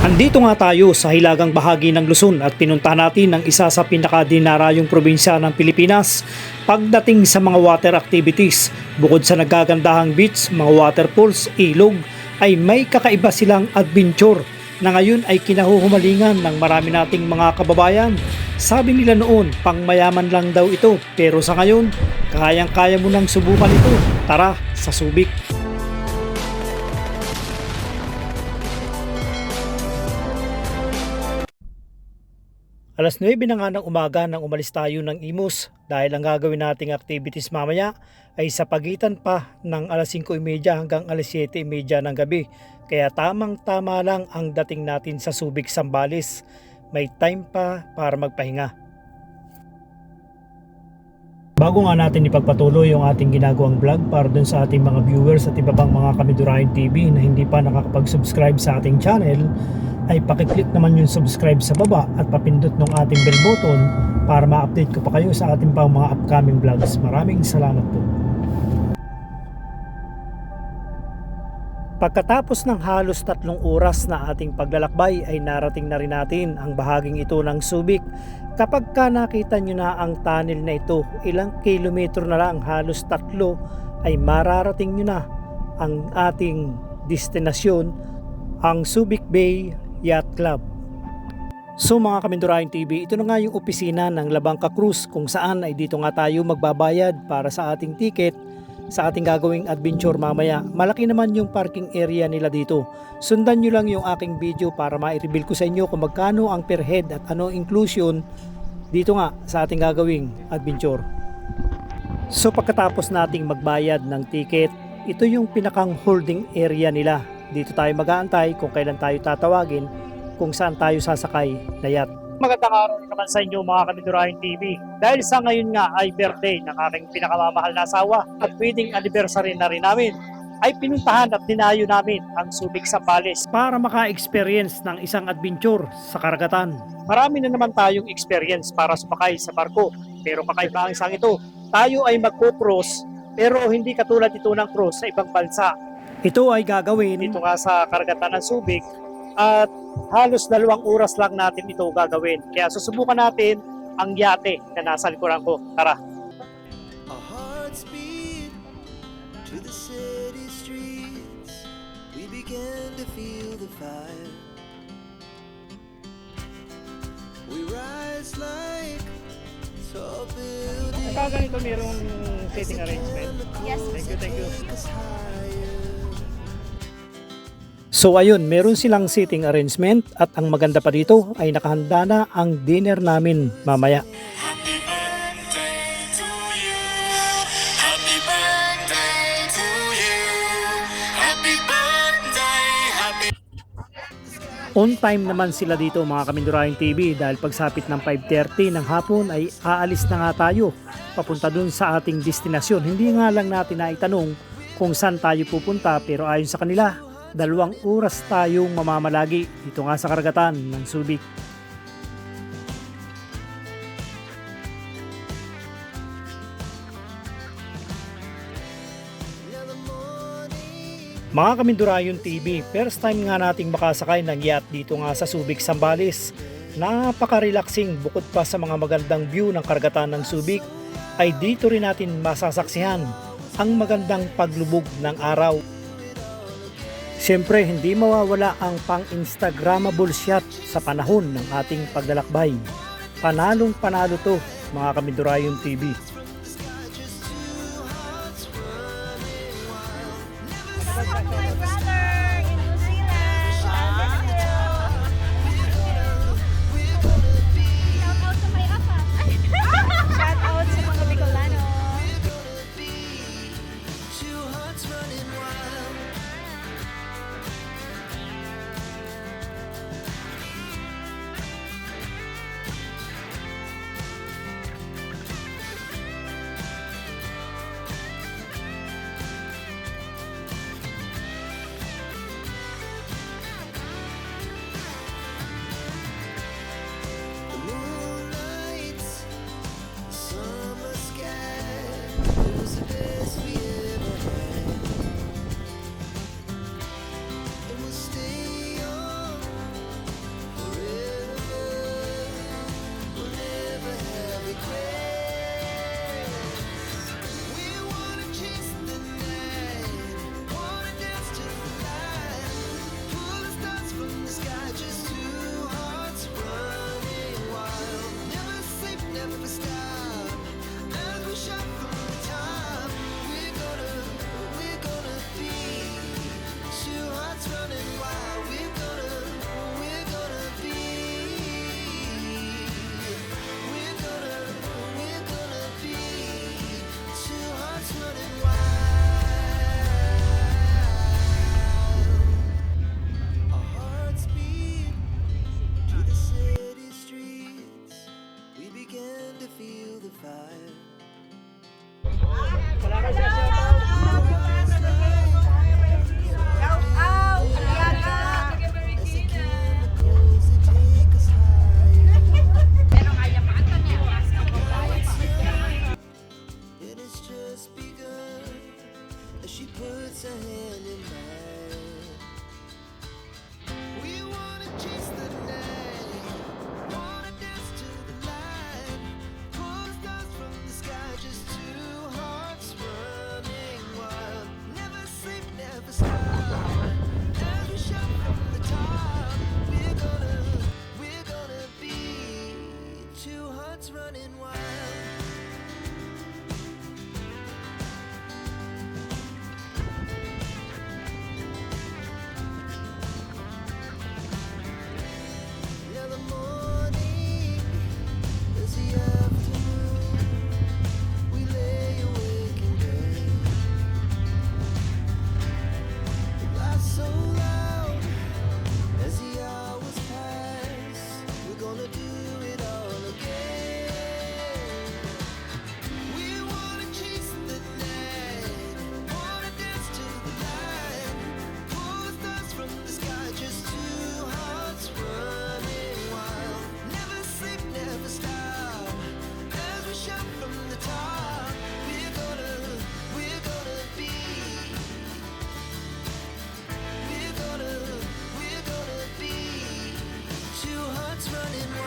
Andito nga tayo sa hilagang bahagi ng Luzon at pinunta natin ang isa sa pinakadinarayong probinsya ng Pilipinas pagdating sa mga water activities. Bukod sa nagagandahang beach, mga waterfalls, ilog, ay may kakaiba silang adventure na ngayon ay kinahuhumalingan ng marami nating mga kababayan. Sabi nila noon, pangmayaman lang daw ito pero sa ngayon, kayang-kaya mo nang subukan ito. Tara, sa Subic. Alas 9 na nga ng umaga nang umalis tayo ng Imus dahil ang gagawin nating activities mamaya ay sa pagitan pa ng alas 5.30 hanggang alas 7.30 ng gabi. Kaya tamang tama lang ang dating natin sa Subic Sambales. May time pa para magpahinga. Bago nga natin ipagpatuloy yung ating ginagawang vlog para dun sa ating mga viewers at iba pang mga Kamidurahin TV na hindi pa nakakapag-subscribe sa ating channel, ay pakiclick naman yung subscribe sa baba at papindot ng ating bell button para ma-update ko pa kayo sa ating pang mga upcoming vlogs. Maraming salamat po. Pagkatapos ng halos tatlong oras na ating paglalakbay ay narating na rin natin ang bahaging ito ng Subic. Kapag ka nakita nyo na ang tunnel na ito, ilang kilometro na lang halos tatlo ay mararating nyo na ang ating destinasyon, ang Subic Bay Yacht Club. So mga Kamindurahin TV, ito na nga yung opisina ng Labangka Cruise kung saan ay dito nga tayo magbabayad para sa ating ticket sa ating gagawing adventure mamaya. Malaki naman yung parking area nila dito. Sundan nyo lang yung aking video para ma-reveal ko sa inyo kung magkano ang per head at ano inclusion dito nga sa ating gagawing adventure. So pagkatapos nating magbayad ng ticket, ito yung pinakang holding area nila. Dito tayo mag-aantay kung kailan tayo tatawagin kung saan tayo sasakay na yacht. Magandang araw naman sa inyo mga Kamidurahin TV. Dahil sa ngayon nga ay birthday ng aking pinakamamahal na asawa at wedding anniversary na rin namin, ay pinuntahan at dinayo namin ang Subic Sambales para maka-experience ng isang adventure sa karagatan. Marami na naman tayong experience para sumakay sa barko pero kakaiba ang isang ito. Tayo ay magpo-cross pero hindi katulad ito ng cross sa ibang bansa. Ito ay gagawin dito nga sa karagatan ng Subic at halos dalawang oras lang natin ito gagawin. Kaya susubukan natin ang yate na nasa likuran ko. Tara! Our hearts beat to the city streets. We began to feel the fire. We rise like tall buildings. ganito mayroong seating arrangement. Yes. Thank you, thank you. So ayun, meron silang seating arrangement at ang maganda pa dito ay nakahanda na ang dinner namin mamaya. On time naman sila dito mga Kamindurahin TV dahil pagsapit ng 5.30 ng hapon ay aalis na nga tayo papunta dun sa ating destinasyon. Hindi nga lang natin naitanong kung saan tayo pupunta pero ayon sa kanila, dalawang oras tayong mamamalagi dito nga sa karagatan ng Subic. Mga Kamindurayon TV, first time nga nating makasakay ng yacht dito nga sa Subic, Sambales. Napaka-relaxing bukod pa sa mga magandang view ng karagatan ng Subic, ay dito rin natin masasaksihan ang magandang paglubog ng araw. Siyempre, hindi mawawala ang pang-Instagrammable shot sa panahon ng ating paglalakbay. Panalong panalo to, mga Kamindurayon TV. running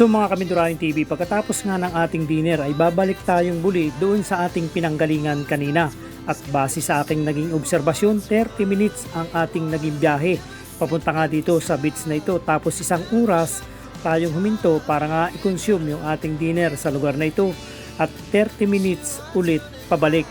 So mga Kamindurahin TV, pagkatapos nga ng ating dinner ay babalik tayong muli doon sa ating pinanggalingan kanina. At base sa aking naging obserbasyon, 30 minutes ang ating naging biyahe. Papunta nga dito sa beach na ito tapos isang oras tayong huminto para nga i-consume yung ating dinner sa lugar na ito at 30 minutes ulit pabalik.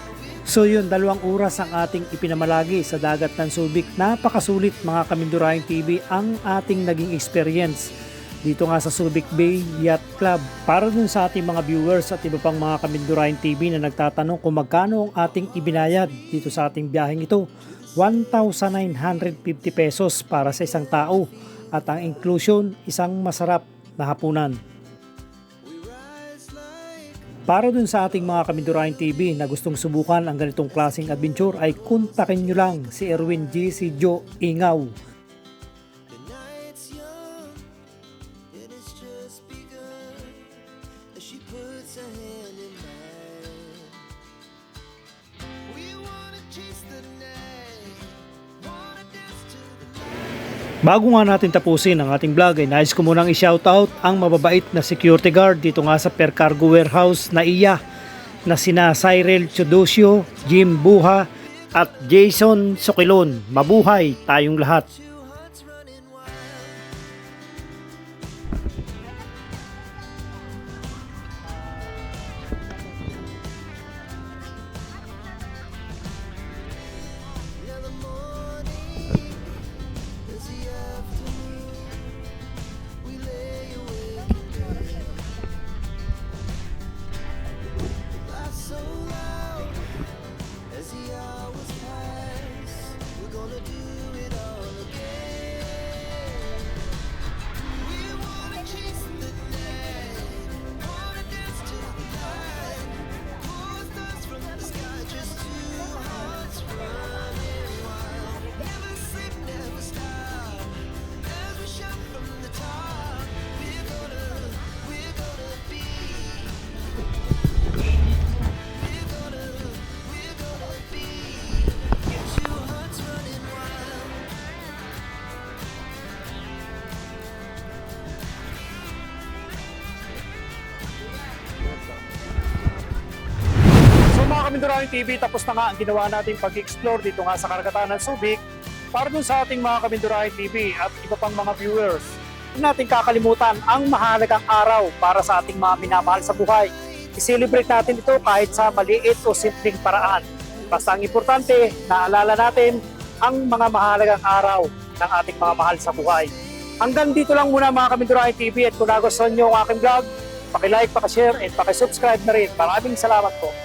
So yun, dalawang oras ang ating ipinamalagi sa dagat ng Subic. Napakasulit mga Kamindurahin TV ang ating naging experience dito nga sa Subic Bay Yacht Club. Para dun sa ating mga viewers at iba pang mga Kamindurahin TV na nagtatanong kung magkano ang ating ibinayad dito sa ating biyaheng ito. 1,950 pesos para sa isang tao at ang inclusion isang masarap na hapunan. Para dun sa ating mga Kamindurahin TV na gustong subukan ang ganitong klaseng adventure ay kontakin nyo lang si Erwin G. si Joe Ingaw Bago nga natin tapusin ang ating vlog ay nais ko munang i-shoutout ang mababait na security guard dito nga sa Per Cargo Warehouse na iya na sina Cyril Chodosio, Jim Buha at Jason Sokilon. Mabuhay tayong lahat! Kamindurahin TV, tapos na nga ang ginawa nating pag-explore dito nga sa karagatan ng Subic para dun sa ating mga Kamindurahin TV at iba pang mga viewers. Huwag natin kakalimutan ang mahalagang araw para sa ating mga minamahal sa buhay. I-celebrate natin ito kahit sa maliit o simpleng paraan. Basta ang importante, naalala natin ang mga mahalagang araw ng ating mga mahal sa buhay. Hanggang dito lang muna mga Kamindurahin TV at kung nagustuhan nyo ang aking vlog, pakilike, pakishare, and pakisubscribe na rin. Maraming salamat po.